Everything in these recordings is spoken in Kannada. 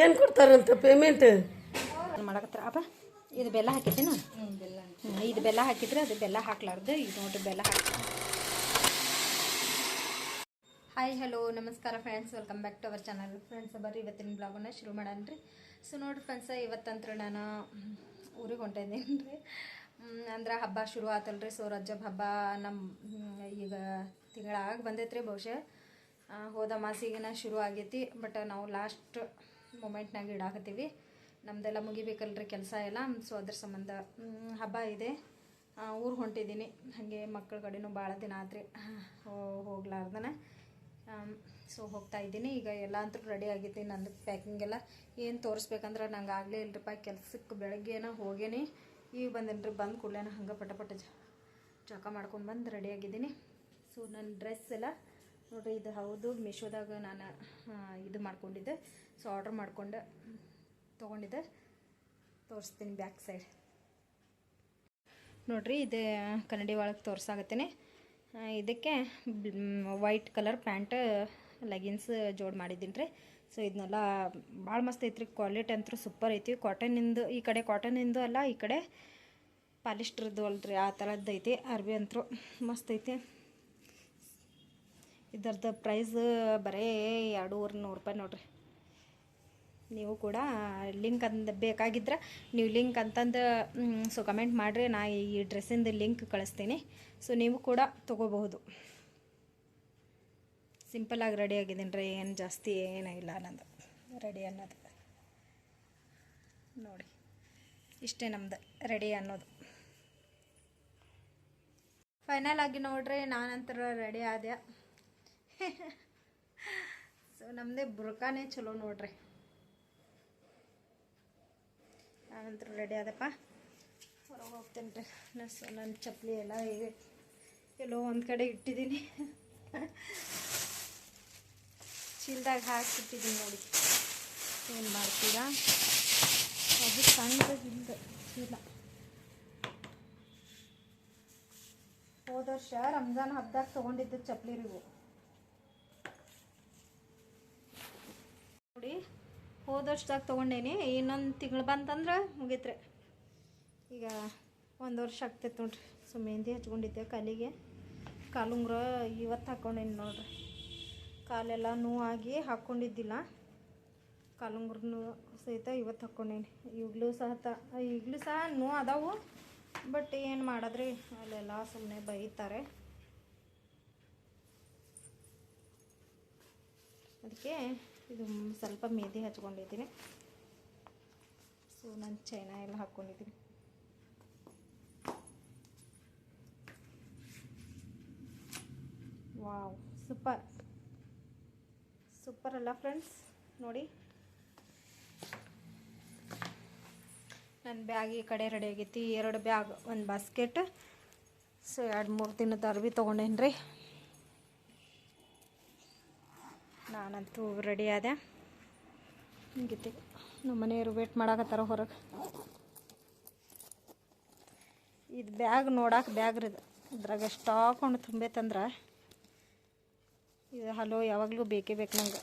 ಏನು ಕೊಡ್ತಾರಂತ ಪೇಮೆಂಟ್ ಮಾಡಕತ್ತಾರ? ಅಪ್ಪ ಇದು ಬೆಲ್ಲ ಹಾಕಿದ್ದೇನು ಇದು ಬೆಲ್ಲ ಹಾಕಿದ್ರೆ ಅದು ಬೆಲ್ಲ ಹಾಕ್ಲಾರ್ದು ಇದು ನೋಡ್ರಿ ಬೆಲ್ಲ ಹಾಕಿ ಹಾಯ್ ಹಲೋ ನಮಸ್ಕಾರ friends welcome back to our channel friends ಬರ್ರಿ ಇವತ್ತಿನ ಬ್ಲಾಗನ್ನ ಶುರು ಮಾಡನ್ರಿ. ಸೊ ನೋಡ್ರಿ ಫ್ರೆಂಡ್ಸ್ ಇವತ್ತಂತ್ರ ನಾನು ಊರಿಗೆ ಹೊಂಟಿದ್ದೀನಿ ರೀ ಅಂದ್ರೆ ಹಬ್ಬ ಶುರು ಆತಲ್ರಿ. ಸೊ, ರಜಬ್ ಹಬ್ಬ ನಮ್ಮ ಈಗ ತಿಂಗಳಾಗ ಬಂದೈತ್ರಿ ಬಹುಶಃ. ಹೋದ ಮಾಸಿಗೆನ ಶುರು ಆಗೈತಿ. ಬಟ್ ನಾವು ಲಾಸ್ಟ್ ಮೂಮೆಂಟ್ನಾಗ ಇಡಾಕತ್ತೀವಿ. ನಮ್ದೆಲ್ಲ ಮುಗಿಬೇಕಲ್ರಿ ಕೆಲಸ ಎಲ್ಲ. ಸೊ, ಅದ್ರ ಸಂಬಂಧ ಹಬ್ಬ ಇದೆ. ಊರು ಹೊಂಟಿದ್ದೀನಿ ಹಾಗೆ ಮಕ್ಕಳ ಕಡೆನೂ ಭಾಳ ದಿನ ಆತ್ರಿ. ಹೋಗ್ಲಾರ್ದನ. ಸೊ, ಹೋಗ್ತಾ ಇದ್ದೀನಿ. ಈಗ ಎಲ್ಲ ಅಂತೂ ರೆಡಿ ಆಗೈತಿ ನಂದು ಪ್ಯಾಕಿಂಗ್ ಎಲ್ಲ. ಏನು ತೋರಿಸ್ಬೇಕಂದ್ರೆ ನಂಗೆ ಆಗಲೇ ಇಲ್ರಿಪ್ಪ ಕೆಲಸಕ್ಕೆ ಬೆಳಗ್ಗೆನ ಹೋಗೇನಿ. ಈಗ ಬಂದೇನಿ ರೀ ಬಂದು ಕೂಡಲೇನ ಹಂಗೆ ಪಟ ಪಟ ಜ ಜಳಕ ಮಾಡ್ಕೊಂಡು ಬಂದು ರೆಡಿ ಆಗಿದ್ದೀನಿ. ಸೊ ನನ್ನ ಡ್ರೆಸ್ ಎಲ್ಲ, ನೋಡಿರಿ ಇದು ಹೌದು ಮೀಶೋದಾಗ ನಾನು ಇದು ಮಾಡ್ಕೊಂಡಿದ್ದೆ. ಸೊ ಆರ್ಡ್ರ್ ಮಾಡ್ಕೊಂಡು, ತೊಗೊಂಡಿದ್ದೆ. ತೋರಿಸ್ತೀನಿ ಬ್ಯಾಕ್ ಸೈಡ್ ನೋಡಿರಿ, ಇದು ಕನ್ನಡಿ ಒಳಗೆ ತೋರ್ಸಾಕತ್ತೀನಿ ಇದಕ್ಕೆ ವೈಟ್ ಕಲರ್ ಪ್ಯಾಂಟ್ ಲೆಗಿನ್ಸ್ ಜೋಡ್ ಮಾಡಿದ್ದೀನಿ ರೀ ಸೊ ಇದನ್ನೆಲ್ಲ ಭಾಳ ಮಸ್ತ್ ಐತ್ರಿ. ಕ್ವಾಲಿಟಿ ಅಂತೂ ಸೂಪರ್ ಐತಿ. ಕಾಟನಿಂದು ಈ ಕಡೆ ಕಾಟನಿಂದು ಅಲ್ಲ, ಈ ಕಡೆ ಪಾಲಿಸ್ಟ್ರದ್ದು ಅಲ್ರಿ ಆ ಥರದ್ದು ಐತಿ. ಅರ್ಬಿ ಅಂತೂ ಮಸ್ತ್ ಐತಿ. ಇದರದ್ದು ಪ್ರೈಸ್ ಬರೀ ಎರಡೂವರೆ ನೂರು ರೂಪಾಯಿ ನೋಡ್ರಿ. ನೀವು ಕೂಡ ಲಿಂಕ್ ಅಂದ, ಬೇಕಾಗಿದ್ರೆ ನೀವು ಲಿಂಕ್ ಅಂತಂದು ಸೊ ಕಮೆಂಟ್ ಮಾಡಿರಿ. ನಾ ಈ ಡ್ರೆಸ್ಸಿಂದ ಲಿಂಕ್ ಕಳಿಸ್ತೀನಿ. ಸೊ ನೀವು ಕೂಡ ತೊಗೋಬಹುದು. ಸಿಂಪಲ್ಲಾಗಿ ರೆಡಿ ಆಗಿದ್ದೀನಿ ರೀ, ಏನು ಜಾಸ್ತಿ ಏನಿಲ್ಲ ನಂದು. ರೆಡಿ ಅನ್ನೋದು. ನೋಡಿ, ಇಷ್ಟೇ ನಮ್ದು ರೆಡಿ ಅನ್ನೋದು. ಫೈನಲ್ ಆಗಿ ನೋಡ್ರಿ, ನಾನಂತರ ರೆಡಿ ಆದ್ಯ? ಸೊ ನಮ್ಮದೇ ಬುರ್ಕಾನೇ ಚಲೋ ನೋಡ್ರಿ. ನಾನಂತರ ರೆಡಿ ಆದಪ್ಪ. ಹೊರಗೆ ಹೋಗ್ತೇನೆ ರೀ. ನಾನು ಸೊ ನನ್ನ ಚಪ್ಪಲಿ ಎಲ್ಲ ಎಲ್ಲೋ ಒಂದು ಕಡೆ ಇಟ್ಟಿದ್ದೀನಿ. ಚೀಲದಾಗ ಹಾಕಿಟ್ಟಿದ್ದೀನಿ ನೋಡಿ. ಏನು ಮಾಡ್ತೀರಾ? ಅದು ಸಣ್ಣದಿಲ್ಲ ಚೀಲ. ಹೋದ ವರ್ಷ ರಂಜಾನ್ ಹಬ್ಬದಾಗ ತೊಗೊಂಡಿದ್ದ ಚಪ್ಪಲಿ ರೀ ನೋಡಿ, ಹೋದ ವರ್ಷದಾಗ ತೊಗೊಂಡೇನಿ. ಇನ್ನೊಂದು ತಿಂಗಳು ಬಂತಂದ್ರೆ ಮುಗಿತ್ರೆ. ಈಗ ಒಂದು ವರ್ಷ ಆಗ್ತೈತೆ ನೋಡ್ರಿ. ಸೊ ಮೆಹಂದಿ ಹಚ್ಕೊಂಡಿದ್ದೆ ಕಾಲಿಗೆ ಕಾಲುಂಗ್ರ ಇವತ್ತು ಹಾಕ್ಕೊಂಡೇನಿ ನೋಡ್ರಿ. ಕಾಲೆಲ್ಲ ನೋವಾಗಿ ಹಾಕ್ಕೊಂಡಿದ್ದಿಲ್ಲ ಕಾಲುಂಗ್ರನು ಸಹಿತ ಇವತ್ತು ಹಾಕ್ಕೊಂಡೇನಿ ಈಗಲೂ ಸಹ ತ, ಈಗಲೂ ಸಹ ನೋವು ಅದಾವು. ಬಟ್ ಏನು ಮಾಡಿದ್ರಿ? ಅಲ್ಲೆಲ್ಲ ಸುಮ್ಮನೆ ಬೈತಾರೆ. ಅದಕ್ಕೆ ಇದು ಸ್ವಲ್ಪ ಮೇದಿ ಹಚ್ಕೊಂಡಿದ್ದೀನಿ. ಸೊ ನಾನು ಚೈನಾ ಎಲ್ಲ ಹಾಕ್ಕೊಂಡಿದ್ದೀನಿ ವಾವ್, ಸೂಪರ್. ಸೂಪರ್ ಅಲ್ಲ ಫ್ರೆಂಡ್ಸ್ ನೋಡಿ. ನನ್ನ ಬ್ಯಾಗ್ ಈ ಕಡೆ ರೆಡಿ ಆಗೈತಿ. ಎರಡು ಬ್ಯಾಗ್ ಒಂದು ಬಾಸ್ಕೆಟ್ ಸೊ ಎರಡು ಮೂರು ದಿನದ ಅರ್ವಿ ತೊಗೊಂಡೇನು ರೀ ನಾನಂತೂ ರೆಡಿ ಆದೆ. ಮುಗಿತಿ ನಮ್ಮ ಮನೆಯವರು ವೇಟ್ ಮಾಡಾಕತ್ತಾರ ಹೊರಗೆ. ಇದು ಬ್ಯಾಗ್ ನೋಡಕ್ಕೆ ಬ್ಯಾಗ್ ರೀ ಇದು. ಇದ್ರಾಗ ಸ್ಟಾಕ್ ಕೊಂಡು ತುಂಬೈತಂದ್ರೆ ಇದು ಹಲೋ ಯಾವಾಗಲೂ ಬೇಕೇ ಬೇಕು ನಂಗೆ.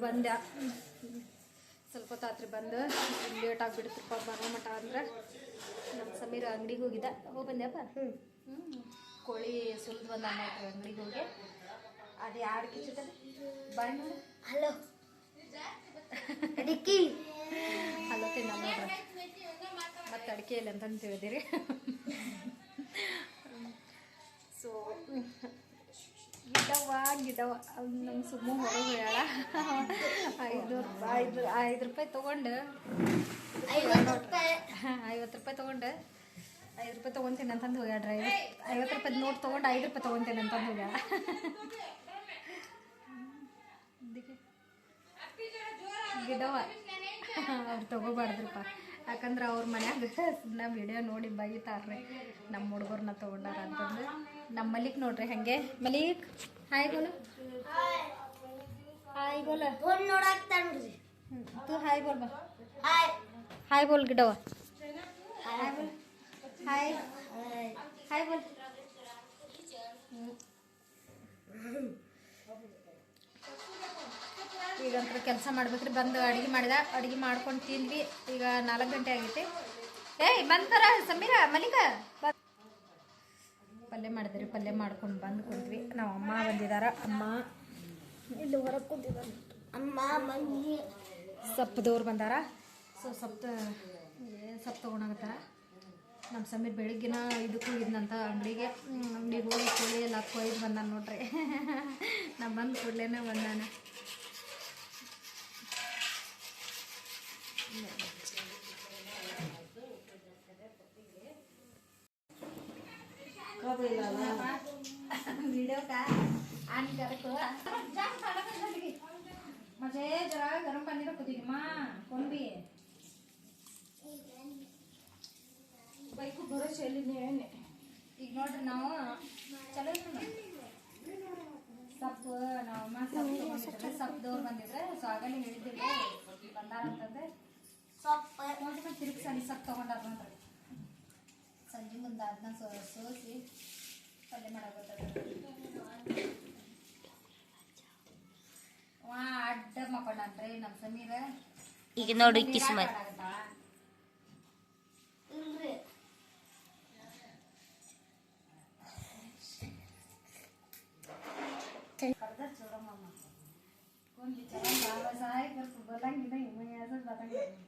ಬಂದೆ. ಸ್ವಲ್ಪ ಹೊತ್ತಾತ್ರಿ ಬಂದು. ಲೇಟ್ ಆಗಿಬಿಡ್ತಪ್ಪ ಬರೋ ಮಠ ಅಂದ್ರೆ. ನಮ್ಮ ಸಮೀರ ಅಂಗಡಿಗೆ ಹೋಗಿದ್ದ. ಹೋಗಿ ಬಂದ್ಯಪ್ಪ? ಹ್ಞೂ ಕೋಳಿ ಸುಲಿದು ಬಂದ ಅಂಗಡಿಗೆ ಹೋಗಿ. ಅದು ಯಾರು ಬಾಯ್ ನೋಡು ಹಲೋ. ಅಡಿಕೆ ಹಲೋ ತಿನ್ನ ನೋಡ್ರಿ ಮತ್ತೆ ಅಡಿಕೆ ಇಲ್ಲ ಅಂತಂದು ತಿಳಿದಿರಿ. ಸೊ ಗಿಡವ ಗಿಡವ. ನಮ್ಮ ಸುಮ್ಮ ಹೊರಗೆ ಹೇಳ ಐದು ರೂಪಾಯಿ ಐದು ಐದು ರೂಪಾಯಿ ತೊಗೊಂಡು. ಐವತ್ತು ರೂಪಾಯಿ. ಐವತ್ತು ರೂಪಾಯಿ ತೊಗೊಂಡು. ಐದು ರೂಪಾಯಿ ತೊಗೊತೀನಿ ಅಂತಂದು ಹೋಗ್ಯಾಡ್ರಿ ಐವತ್ತು ಐವತ್ತು ರೂಪಾಯಿ ನೋಟ್ ತೊಗೊಂಡು ಐದು ರೂಪಾಯಿ ತೊಗೊತೀನಿ ಅಂತಂದು ಹೋಗ್ಯಾಳ. ಗಿಡವ. ಅವ್ರು ತಗೋಬಾರ್ದ್ರಪ್ಪ. ಯಾಕಂದ್ರೆ ಅವ್ರ ಮನ್ಯಾಗ ಸುಮ್ಮನೆ ವಿಡಿಯೋ ನೋಡಿ ಬೈತಾರ್ರಿ. ನಮ್ಮ ಹುಡುಗರನ್ನ ತೊಗೊಂಡಾರ ಅಂತಂದು. ನಮ್ಮ ಮಲಿಕ್ ನೋಡ್ರಿ ಹಂಗೆ? ಮಲಿಕ್? ಹಾಯ್ ಬೋಲು ಹಾಯ್ ಬೋಲ ತು ಹಾಯ್ ಬೋಲ್ ಬಾ. ಹಾಯ್ ಹಾಯ್ ಬೋಲ್ ಗಿಡವ. ಹಾಯ್ ಬೋಲ್ ಹಾಯ್ ಹಾಯ್ ಬೋಲ್ ಕೆಲಸ ಮಾಡ್ಬೇಕ್ರಿ. ಬಂದು ಅಡುಗೆ ಮಾಡಿದ, ಅಡುಗೆ ಮಾಡ್ಕೊಂಡು ತಿಂದ್ವಿ. ಈಗ ನಾಲ್ಕು ಗಂಟೆ ಆಗೈತಿ. ಏಯ್ ಬಂತಾರ ಸಮೀರ, ಮಲ್ಲಿಕ. ಬ- ಪಲ್ಯ ಮಾಡಿದ್ರಿ, ಪಲ್ಯ ಮಾಡ್ಕೊಂಡು ಬಂದು ಕುಂತ್ವಿ. ನಾವು ಅಮ್ಮ ಬಂದಿದಾರ. ಅಮ್ಮ, ಇಲ್ಲಿ ಹೊರಗೆ ಕುಂತಿದ್ದಾರೆ ಅಮ್ಮ, ಮಮ್ಮಿ. ಸಪ್ಪದವ್ರು ಬಂದಾರ. ಸೊ ಸಪ್ತ ಸಪ್ ತೊಗೊಂಡಾಗತ್ತಾರ? ನಮ್ಮ ಸಮೀರ್ ಬೆಳಿಗ್ಗೆನ ಇದಕ್ಕೂ ಇದ್ನಂತ ಅಂಗಡಿಗೆ. ಅಂಗಡಿಗೆ ಹೋಗಿ ಕೋಳಿ ಎಲ್ಲ ಕೊಯ್ದು ಬಂದಾನ ನೋಡ್ರಿ. ನಾ ಬಂದು ಕೂಡ್ಲೇನೆ ಬಂದಾನ. वीडियो का ऑन कर को जा खाना खा लगी मुझे जरा गरम पानी रखो दी माँ कौन भी है ಬೈಕು ಬರೋ ಶೈಲಿನೇ ಈಗ ನೋಡ್ರಿ ನಾವು ಚಲೋ ಸಪ್ಪು ನಾವು ಅಮ್ಮ ಸಪ್ಪು ತಗೊಂಡಿದ್ರೆ ಸಪ್ಪದವ್ರು ಬಂದಿದ್ರೆ ಸೊ ಆಗಲೇ ಹೇಳಿದ್ದಿಲ್ಲ ಬಂದಾರ ಅಂತಂದ್ರೆ ಸೊಪ್ಪು ನೋಡ್ರಿ ತಿರುಗಿ ಸರಿ ಸೊಪ್ಪು ತೊಗೊಂಡಾರ ನೋಡ್ರಿ ಸಂಜೆ ಮುಂದೆ ಅದನ್ನ ಸೋಸಿ ಪಲ್ಯ ಮಾಡಾಕತ್ತದ ವಾ ಅಡ್ಡ ಮಕ್ಕೊಂಡ್ರಿ ನಮ್ಮ ಸಮೀರ ಈಗ ನೋಡಿ ಕಿಸ್ಮತ್ ಕರ್ದ ಚೂಡಮ್ಮ ಕೊಲ್ಲಿ ಚೆನ್ನಾಗಿ ಬಾಬಾ ಸಾಹೇಬ್ ಬರ್ತು ಬರಂಗಿಲ್ಲ ಇಮ್ಮ ಯಾವ್ದು ಬರಂಗಿಲ್ಲ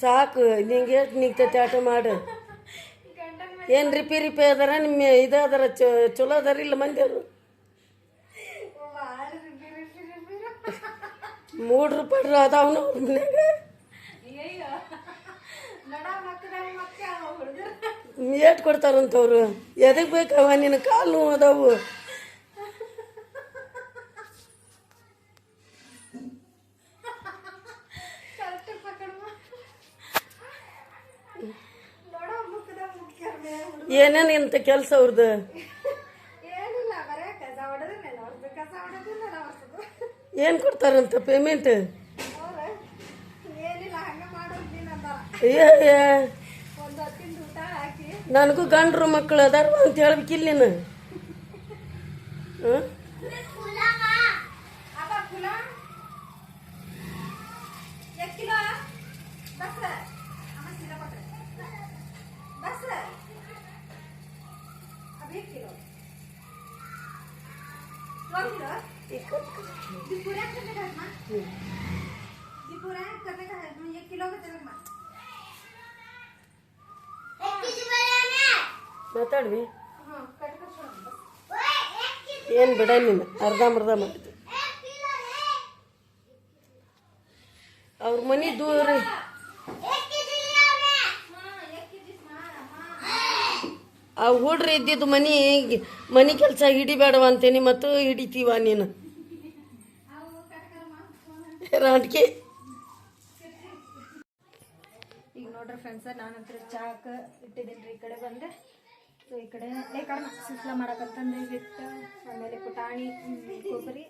ಸಾಕು ನಿಂಗೆ ಎಷ್ಟು ನಿಗ್ತೈತೆ ಆಟ ಮಾಡು. ಏನು ರಿಪಿ ರಿಪಿ ಅದಾರ ನಿಮ್ಮ ಇದು ಅದಾರ, ಚೊ, ಚಲೋ ಅದಾರ ಇಲ್ಲ ಮಂದಿ ಅವರು? ಮೂರು ರೂಪಾಯಿ ಅದಾವನ ಅವ್ರ ಏಟ್ ಕೊಡ್ತಾರಂತವ್ರು ಎದಕ್ಕೆ ಬೇಕವ ನಿನ್ನ ಕಾಲು ಅದಾವು. ಏನೇನು ಇಂಥ ಕೆಲಸ ಅವ್ರದ್ದು ಏನು ಕೊಡ್ತಾರಂತ ಪೇಮೆಂಟ್ ನನಗೂ ಗಂಡ್ರು ಮಕ್ಕಳು ಅದಾರ ಅಂತ ಹೇಳ್ಬೇಕಿಲ್ಲ ನೀನು. ಹಾಂ ಮಾತಾಡ್ವಿ? ಏನು ಬಿಡ ನೀನು ಅರ್ಧಂಬರ್ಧ ಮಾಡಿದ್ವಿ ಅವ್ರ ಮನೆ ದೂರ ಆ ಹುಡ್ರಿ ಇದ್ದಿದ್ದು ಮನೆ ಮನೆ ಕೆಲಸ ಹಿಡಿಬೇಡವ ಅಂತೇನಿ ಮತ್ತು ಹಿಡಿತೀವ ನೀನು. ರಾಟ್ಕೆ ಈಗ ನೋಡ್ರಿ ಫ್ರೆಂಡ್ಸ ನಾನಂತರ ಚಾಕ್ ಇಟ್ಟಿದ್ದೀನಿ ರೀ ಈ ಕಡೆ ಬಂದೆ. ಸೊ ಈ ಕಡೆ ಕಡೆ ಸುಸ್ಲ ಮಾಡಕತ್ತಂದೆ ಹಿಟ್ಟು, ಆಮೇಲೆ ಪುಟಾಣಿ ಕೊಬ್ಬರಿ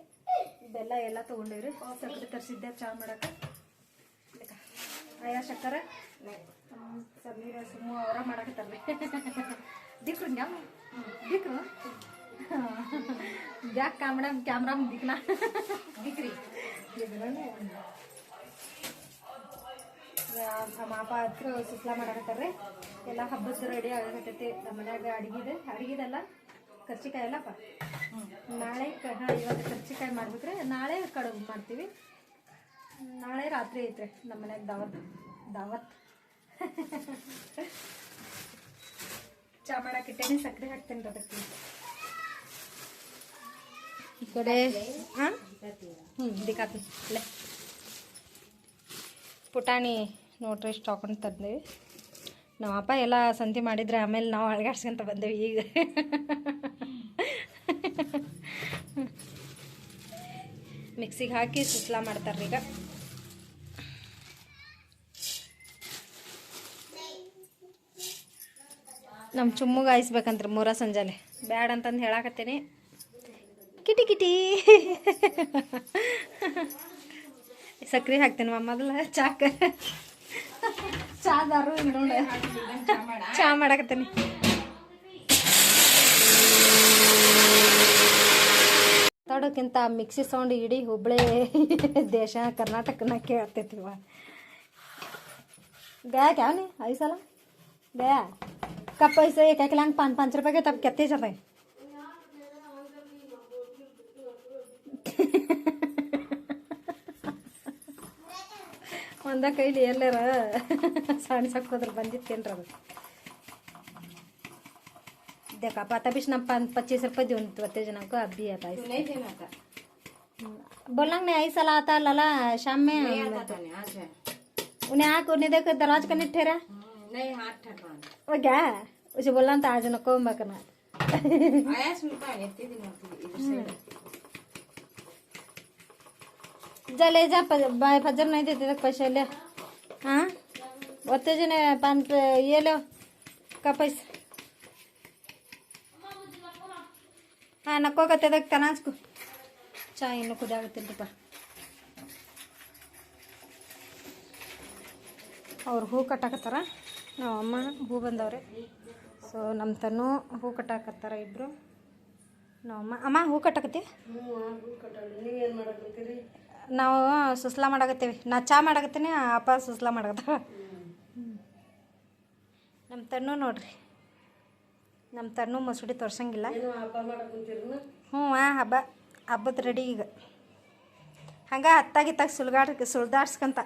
ಬೆಲ್ಲ ಎಲ್ಲ ತೊಗೊಂಡೇವ್ರಿ. ಸಕ್ಕರೆ ತರಿಸಿದ್ದೆ, ಚಾ ಮಾಡೋಕೆ ಅಯ್ಯ ಸಕ್ಕರೆ? ಸಮೀರ ಸುಮ್ಮ ಅವರ ಮಾಡಕತ್ತಾರ್ರಿ ದಿಕ್ರು ನ್ಯಾಮ್ ದಿಕ್ರು? ಬ್ಯಾಕ್ ಕ್ಯಾಮ್ರಾ ಕ್ಯಾಮ್ರಾ ದಿಕ್ನ ದಿಕ್ರಿ. ಮಾಪ ಹತ್ರ ಸುಸ್ಲಾ ಮಾಡಕತ್ತಾರ್ರಿ. ಎಲ್ಲ ಹಬ್ಬದ ರೆಡಿ ಆಗಕತ್ತೈತಿ. ನಮ್ಮ ಮನ್ಯಾಗ ಅಡಿಗೆದ ಅಡಿಗೆದಲ್ಲ ಕರ್ಚಿಕಾಯಿ ಅಲ್ಲಪ್ಪ? ನಾಳೆ ಹಾಂ ಇವತ್ತು ಕರ್ಚಿಕಾಯಿ ಮಾಡ್ಬೇಕ್ರಿ. ನಾಳೆ ಕಡುಬು ಮಾಡ್ತೀವಿ. ನಾಳೆ ರಾತ್ರಿ ಐತ್ರಿ ನಮ್ಮ ಮನ್ಯಾಗ ದಾವತ್. ದಾವತ್. ಚಾ ಮಾಡಕ್ಕೆ ಇಟ್ಟೇನೆ ಸಕ್ಕರೆ ಹಾಕ್ತೇನೆ ಅದಕ್ಕೆ ಈ ಕಡೆ ಹಾಂ? ಹ್ಞೂ ದಿಕ್ಕಾತಿ ಪುಟಾಣಿ ನೋಡ್ರಿ ಇಷ್ಟು ಹಾಕೊಂಡು ತಂದೇವಿ. ನಮ್ಮ ಅಪ್ಪ ಎಲ್ಲ ಸಂತಿ ಮಾಡಿದ್ರೆ ಆಮೇಲೆ ನಾವು ಅಳಗಾಡ್ಸ್ಕೊಂತ ಬಂದೇವಿ ಈಗ. ಮಿಕ್ಸಿಗೆ ಹಾಕಿ ಸುಸ್ಲಾ ಮಾಡ್ತಾರೆ ಈಗ. ನಮ್ಮ ಚುಮ್ಮಗೆ ಆಯಿಸ್ಬೇಕಂತ್ರಿ ಮೂರ ಸಂಜಾನೆ. ಬ್ಯಾಡ ಅಂತಂದು ಹೇಳಾಕತ್ತೀನಿ. ಕಿಟಿ ಕಿಟಿ. ಸಕ್ರೆ ಹಾಕ್ತೇನೆ ಮೊದಲ ಚಾಕ. ಚಾದಾರು ನೋಡ. ಚಾ ಮಾಡಕತ್ತೀನಿ. ತಡೋಕ್ಕಿಂತ ಮಿಕ್ಸಿ ಸೌಂಡ್ ಇಡೀ ಹುಬ್ಳಿ ದೇಶ ಕರ್ನಾಟಕನ ಕೇಳ್ತೈತಿವ ಗಯಾ ಕ್ಯಾವನಿ ಐಸಲ ಬ್ಯಾ ಕಪ್ಪ ಐಸ ಏಕಾಕಿಲ್ಲ ಹಂಗೆ ಪಾನ್ ಪಾಂಚ್ ರೂಪಾಯಿಗೆ ತಪ್ಪ ಕೆತ್ತೆ ಒಂದ ಕೈಲಿ ಎಲ್ಲಾರ ಸಣ್ಸಕ್ ಹೋದ್ರ ಬಂದಿತ್ತೇನ್ರ ಅದು देखा पता भी ना पाँच पच्चीस रुपये दून बत्ते जना को अब भी आता है बोलना नहीं आई साला आता लाला शाम में उन्हें आँख उन्हें देखो दरवाज करने ठहरा नाही हात ठरवा वो क्या उसे बोलना था आज नको बकना आयास मी काय येते ती नव्हती इधर साइड जा ले जा प- बाय फजर नहीं देते तक पैसे ले हाँ बत्ते जने पाँच ये लो का पैसा ಹಾಂ ನಕ್ಕೋಗತ್ತದಕ್ಕೆ ತನಾಸ್ಕು ಚಾ ಇನ್ನು ಕುದಾಗತ್ತಿಲ್ಲಪ್ಪ ಅವ್ರು ಹೂ ಕಟ್ಟಾಕತ್ತಾರ ನಮ್ಮ ಅಮ್ಮ ಹೂ ಬಂದವ್ರೆ ಸೊ ನಮ್ಮ ತನ್ನು ಹೂ ಕಟ್ಟಾಕತ್ತಾರ ಇಬ್ಬರು ನಮ್ಮಮ್ಮ ಅಮ್ಮ ಹೂ ಕಟ್ಟಾಕತ್ತಿ ನೀವೇನು ಮಾಡಕತ್ತೀರಿ ನಾವು ಸುಸ್ಲಾ ಮಾಡಾಕತ್ತೀವಿ. ನಾ ಚಾ ಮಾಡಾಕತ್ತೀನಿ ಅಪ್ಪ ಸುಸ್ಲಾ ಮಾಡಾಕತ್ತಾವ ನಮ್ಮ ತಣ್ಣು ನೋಡ್ರಿ. ನಮ್ಮ ತಣ್ಣು ಮಸೂಡಿ ತೋರ್ಸಂಗಿಲ್ಲ. ಹ್ಞೂ ಹಾಂ ಹಬ್ಬ ಹಬ್ಬದ ರೆಡಿ ಈಗ. ಹಂಗೆ ಹತ್ತಾಗಿತ್ತಾಗ ಸುಲ್ಗಾಡ್ ಸುಳ್ದಾಡ್ಸ್ಕೊಂತ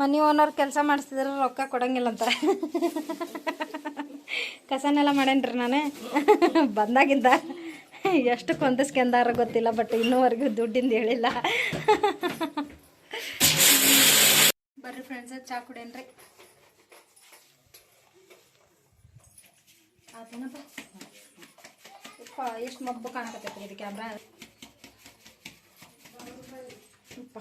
ಮನಿ ಓನರ್ ಕೆಲಸ ಮಾಡಿಸಿದ್ರೆ ರೊಕ್ಕ ಕೊಡಂಗಿಲ್ಲ ಅಂತ ಕಸನೆಲ್ಲ ಮಾಡೇನ್ರಿ ನಾನು. ಬಂದಾಗಿಂದ. ಎಷ್ಟು ಕೊಂದಿಸ್ಕೊಂಡಾರ ಗೊತ್ತಿಲ್ಲ ಬಟ್ ಇನ್ನೂವರೆಗೂ ದುಡ್ಡಿಂದ ಹೇಳಿಲ್ಲ. ಬರ್ರಿ ಫ್ರೆಂಡ್ಸ್ ಚಾ ಕುಡೇನ್ರಿ ಎಷ್ಟು ಮಬ್ಬು ಕಾಣಕತ್ತೈತ್ರಿ ಇದು ಕ್ಯಾಮ್ರಾ ಯಪ್ಪ.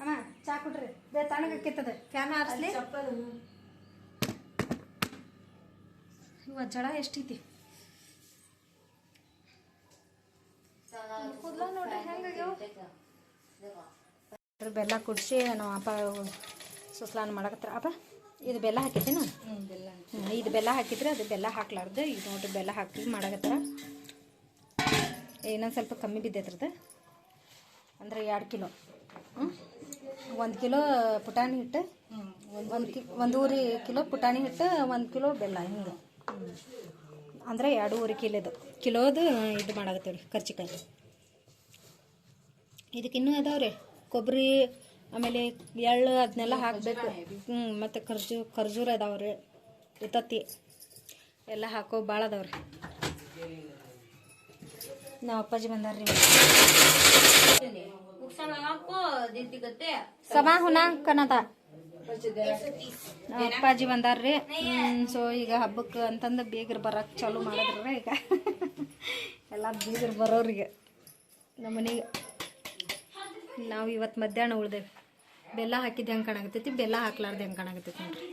ಅಮ್ಮ ಚಾ ಕುಡ್ರಿ. ಬೇ ತಣ್ಣಗಾಕಿತ್ತದ ಫ್ಯಾನ್ ಆರಿಸ್ಲಿ? ಇವ ಜಡ ಎಷ್ಟೈತಿ ಕೂದ್ಲ ನೋಡ್ರಿ ಹೆಂಗಾಗ್ಯಾವ? ಬೆಲ್ಲ ಕುಡಿಸಿ ನಾವು ಅಪ್ಪ ಸುಸ್ಲಾನ ಮಾಡಕತ್ತಾರ. ಅಪ್ಪ ಇದು ಬೆಲ್ಲ ಹಾಕಿದ್ದೀನ ಹ್ಞೂ ಇದು ಬೆಲ್ಲ ಹಾಕಿದ್ರೆ ಅದು ಬೆಲ್ಲ ಹಾಕ್ಲಾರ್ದು ಇದು ನೋಡ್ರಿ ಬೆಲ್ಲ ಹಾಕಿ ಮಾಡಕತ್ತಾರ. ಇನ್ನೊಂದು ಸ್ವಲ್ಪ ಕಮ್ಮಿ ಬಿದ್ದೈತ್ರದ ಅಂದ್ರೆ ಎರಡು ಕಿಲೋ. ಒಂದು ಕಿಲೋ ಪುಟಾಣಿ ಹಿಟ್ಟು ಒಂದು ಕಿ ಒಂದೂವರೆ ಕಿಲೋ ಪುಟಾಣಿ ಹಿಟ್ಟು ಒಂದು ಕಿಲೋ ಬೆಲ್ಲ ಹಿಂಗೆ. ಅಂದರೆ ಎರಡೂವರೆ ಕಿಲೋದು ಕಿಲೋದು ಇದು ಮಾಡಾಕತ್ತೀವಿ ಕರ್ಚಿಕಾಯಿ. ಇದಕ್ಕೆ ಇನ್ನೂ ಅದಾವ್ರಿ ಕೊಬ್ಬರಿ ಆಮೇಲೆ ಎಳ್ಳು ಅದನ್ನೆಲ್ಲ ಹಾಕಬೇಕು. ಹ್ಞೂ ಮತ್ತು ಖರ್ಜೂ ಖರ್ಜೂರ ಅದಾವ್ರಿ ಇತ್ತತ್ತಿ ಎಲ್ಲ ಹಾಕೋ ಭಾಳ ಅದಾವ್ರಿ. ನಾವು ಅಪ್ಪಾಜಿ ಬಂದಾರ್ರಿ. ಸಮಾಹುನ ಕನ್ನಡ ನಮ್ಮ ಅಪ್ಪಾಜಿ ಬಂದಾರ್ರಿ. ಸೊ ಈಗ ಹಬ್ಬಕ್ಕೆ ಅಂತಂದು ಬೀಗರು ಬರಕ್ಕೆ ಚಾಲು ಮಾಡಿದ್ರ ಈಗ. ಎಲ್ಲ ಬೀಗರು ಬರೋರಿಗೆ. ನಮ್ಮ ಮನೆಗೆ ನಾವು ಇವತ್ತು ಮಧ್ಯಾಹ್ನ ಉಳ್ದೇವೆ. ಬೆಲ್ಲ ಹಾಕಿದ್ದು ಹೆಂಗೆ ಕಾಣಾಗತ್ತೈತಿ ಬೆಲ್ಲ ಹಾಕ್ಲಾರ್ದು ಹೆಂಗೆ ಕಾಣಾಗತ್ತೈತಿ ನೋಡ್ರಿ.